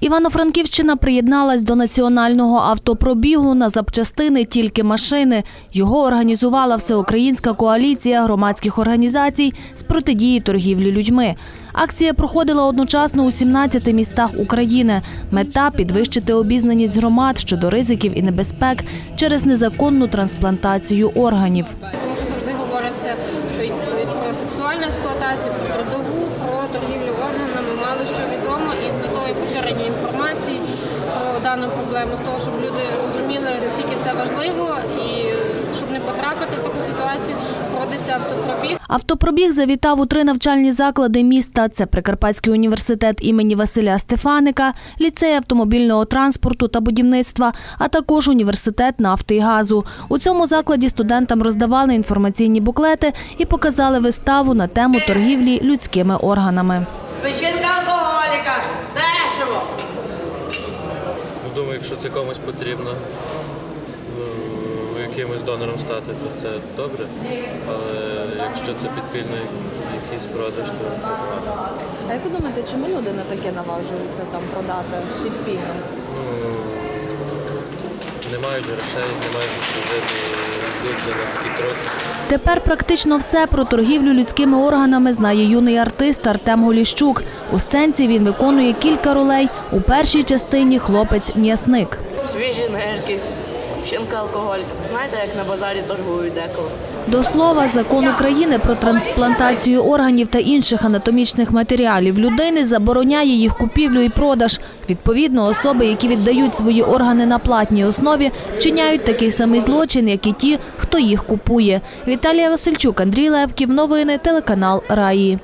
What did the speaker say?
Івано-Франківщина приєдналась до національного автопробігу на запчастини тільки машини. Його організувала всеукраїнська коаліція громадських організацій з протидії торгівлі людьми. Акція проходила одночасно у 17 містах України. Мета підвищити обізнаність громад щодо ризиків і небезпек через незаконну трансплантацію органів. Тому що завжди говориться, що про сексуальну експлуатацію, про трудову, про торгівлю органами мало що відомо і з метою поширення інформації про дану проблему, з того, щоб люди розуміли, наскільки це важливо, і щоб не потрапити в таку ситуацію, проводиться автопробіг. Автопробіг завітав у три навчальні заклади міста. Це Прикарпатський університет імені Василя Стефаника, ліцей автомобільного транспорту та будівництва, а також університет нафти і газу. У цьому закладі студентам роздавали інформаційні буклети і показали виставу на тему торгівлі людськими органами. Печінка алкоголіка. Дешево. Ну, думаю, якщо це комусь потрібно е, якимось донором стати, то це добре. Але якщо це підпільний якийсь продаж, то це погано. А як ви думаєте, чому люди на таке наважуються там продати підпільно? Не мають грошей, не мають жити, Тепер практично все про торгівлю людськими органами знає юний артист Артем Голіщук. У сценці він виконує кілька ролей. У першій частині хлопець-м'ясник. Свіжі нирки. Печінка алкоголіка. Знаєте, як на базарі торгують деколи. До слова, закон України про трансплантацію органів та інших анатомічних матеріалів людини забороняє їх купівлю і продаж. Відповідно, особи, які віддають свої органи на платній основі, вчиняють такий самий злочин, як і ті, хто їх купує. Віталія Васильчук, Андрій Левків. Новини телеканал Раї.